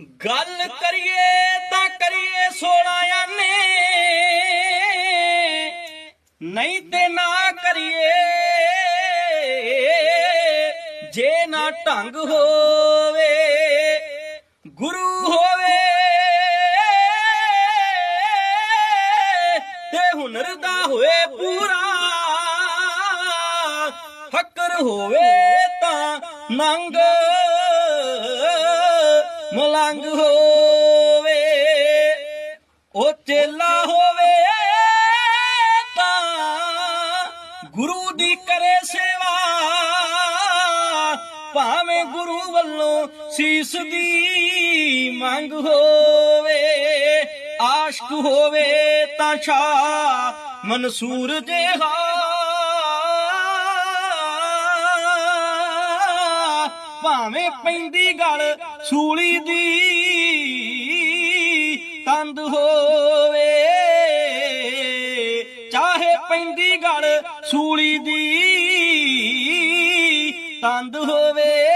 ਗੱਲ ਕਰੀਏ ਤਾਂ ਕਰੀਏ ਸੋਹਣਿਆਂ ਨੇ ਨਹੀਂ ਤੇ ਨਾ ਕਰੀਏ। ਜੇ ਨਾ ਢੰਗ ਹੋਵੇ, ਗੁਰੂ ਹੋਵੇ। ਤੇ ਹੁਨਰ ਦਾ ਹੋਏ ਪੂਰਾ। ਫਕਰ ਹੋਵੇ ਤਾਂ ਨੰਗ। ਮਲੰਗ ਹੋਵੇ ਉਹ ਚੇਲਾ ਹੋਵੇ ਤਾਂ ਗੁਰੂ ਦੀ ਕਰੇ ਸੇਵਾ, ਭਾਵੇਂ ਗੁਰੂ ਵੱਲੋਂ ਸੀਸ ਦੀ ਮੰਗ ਹੋਵੇ, ਆਸ਼ਕ ਹੋਵੇ ਤਾਂ ਸ਼ਾਹ ਮਨਸੂਰ ਜਿਹਾ ਭਾਵੇਂ ਪੈਂਦੀ ਗਲ ਸੂਲੀ ਦੀ ਤੰਦ ਹੋਵੇ। ਚਾਹੇ ਪੈਂਦੀ ਗਲ ਸੂਲੀ ਦੀ ਤੰਦ ਹੋਵੇ।